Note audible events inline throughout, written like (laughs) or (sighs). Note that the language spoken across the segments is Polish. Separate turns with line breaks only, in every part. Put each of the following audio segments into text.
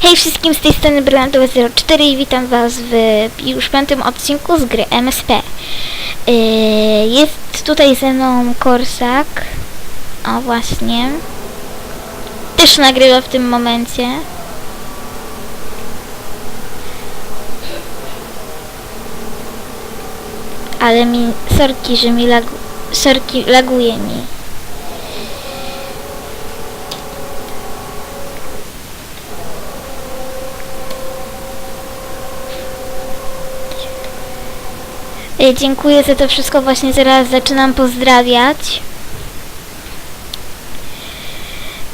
Hej wszystkim, z tej strony Brylantowa04 i witam was w już piątym odcinku z gry MSP. Yy, jest tutaj ze mną Korsak. O właśnie. Też nagrywa w tym momencie. Ale mi, sorki, że mi lagu, sorki, laguje mi. Dziękuję za to wszystko. Właśnie zaraz zaczynam pozdrawiać.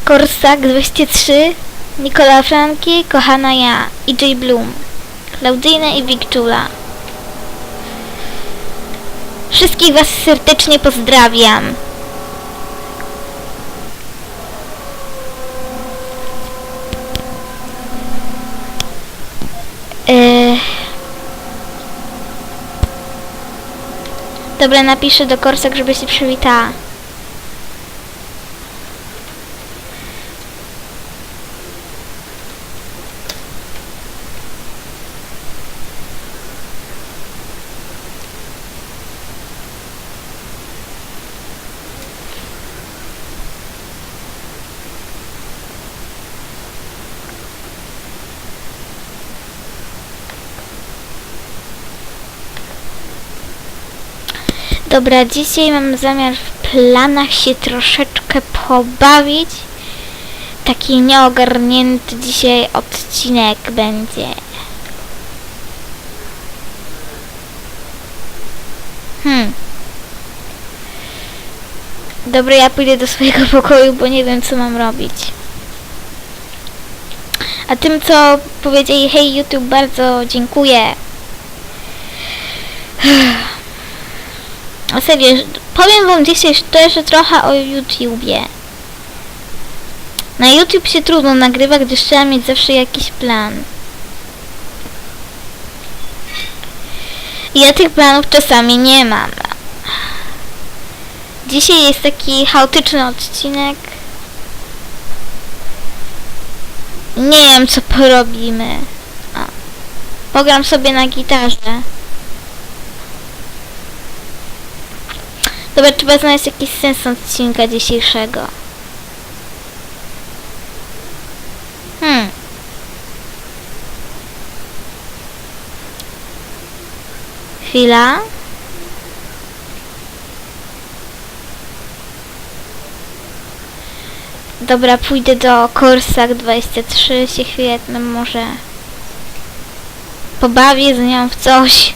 Korsak 203, Nikola Franki, kochana ja, EJ Bloom, Klaudyna i Wikczula. Wszystkich Was serdecznie pozdrawiam. Yy... Dobra, napiszę do Korsak, żeby się przywitała. Dobra, dzisiaj mam zamiar w planach się troszeczkę pobawić. Taki nieogarnięty dzisiaj odcinek będzie. Hmm. Dobra, ja pójdę do swojego (laughs) pokoju, bo nie wiem co mam robić. A tym co powiedzieli, hej YouTube, bardzo dziękuję. (sighs) Serio, powiem wam dzisiaj też trochę o YouTubie. Na YouTube się trudno nagrywa, gdyż trzeba mieć zawsze jakiś plan. Ja tych planów czasami nie mam. Dzisiaj jest taki chaotyczny odcinek. Nie wiem co porobimy. Pogram sobie na gitarze. Dobra, trzeba znaleźć jakiś sens odcinka dzisiejszego. Hmm. Chwila. Dobra, pójdę do Korsak 23, się chwilę może pobawię z nią w coś.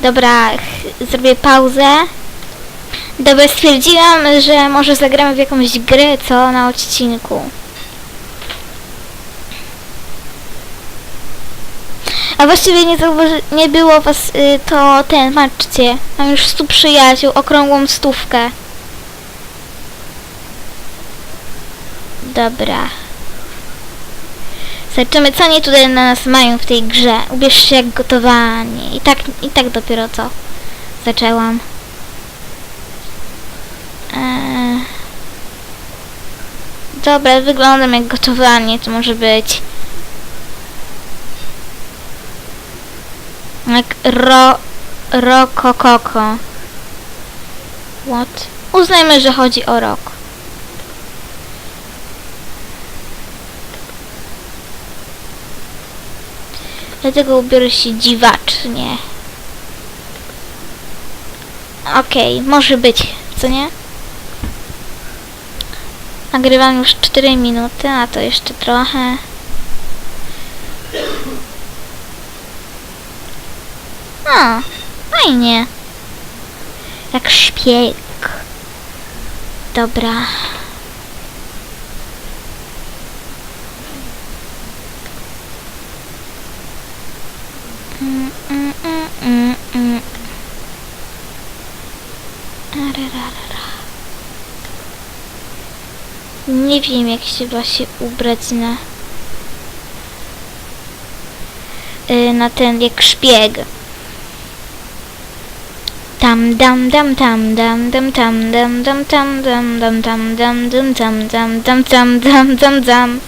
Dobra, zrobię pauzę. Dobra, stwierdziłam, że może zagramy w jakąś grę, co na odcinku. A właściwie nie, nie było was, y, to ten, patrzcie, mam już stu przyjaciół, okrągłą stówkę. Dobra. Zobaczymy, co oni tutaj na nas mają w tej grze. Ubierz się jak gotowanie. I tak, i tak dopiero co zaczęłam. Eee... Dobra, wyglądam jak gotowanie, to może być. Jak ro... Rokokoko. What? Uznajmy, że chodzi o rok. Dlatego ubiorę się dziwacznie. Okej, może być, co nie? Nagrywam już 4 minuty, a to jeszcze trochę. O, fajnie. Jak szpieg. Dobra. Mm, mm, mm, mm, mm. Arararara. Nie wiem jak się właśnie ubrać na y, na ten jak szpieg. Tam dam dam tam dam dam tam dam dam tam dam dam tam dam dam tam dam dam tam dam dam dam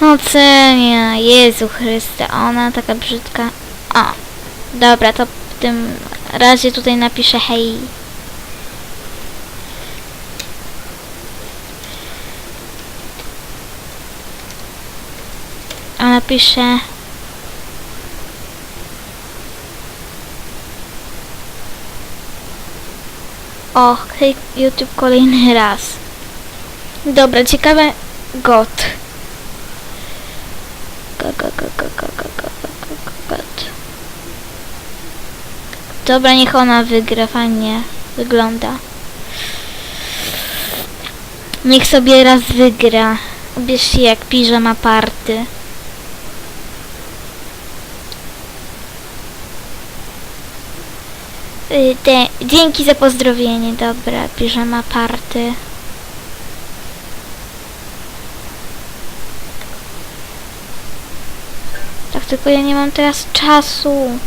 Ocenia, Jezu Chryste, ona taka brzydka. O, dobra, to w tym razie tutaj napiszę hej. napiszę O, hej YouTube kolejny raz. Dobra, ciekawe got. Got. Dobra, niech ona wygra, fajnie wygląda. Niech sobie raz wygra. Ubierz się jak piżama party. Te, dzięki za pozdrowienie, dobra, piżama party. Tak, tylko ja nie mam teraz czasu.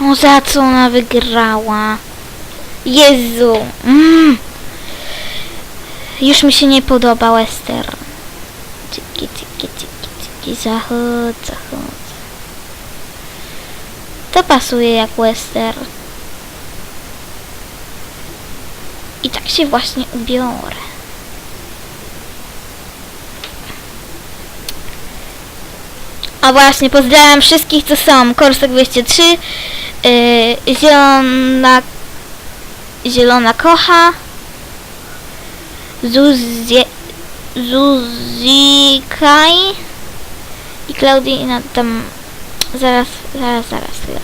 No za co ona wygrała? Jezu. Mm. Już mi się nie podoba western. Ciki, ciki, ciki, ciki, zachód, zachód. To pasuje jak western. I tak się właśnie ubiorę. A właśnie, pozdrawiam wszystkich, co są. Korsek 203, yy, Zielona Zielona kocha. Zuzie, Zuzikaj. I Klaudina tam... Zaraz, zaraz, zaraz, chwila.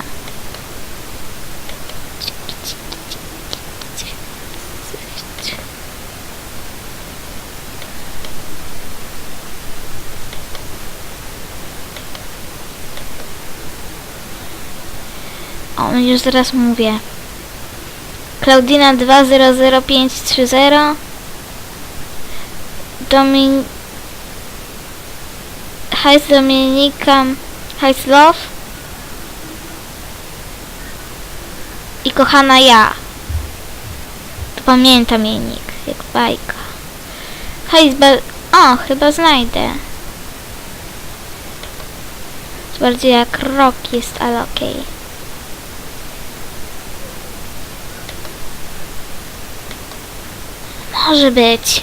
O, już zaraz mówię. Klaudina 200530 Domin... Hajs Dominika Hajs Love i kochana ja. To pamiętam jej nick, jak bajka. Hajs ba... O, chyba znajdę. Bardziej jak rock jest, ale okej. Może być.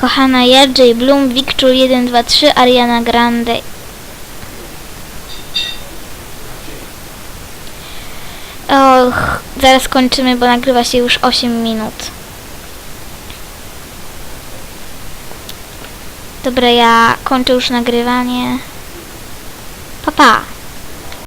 Kochana ja, J. Bloom, Victor 123, Ariana Grande. Och, zaraz kończymy, bo nagrywa się już 8 minut. Dobra, ja kończę już nagrywanie. Pa, pa.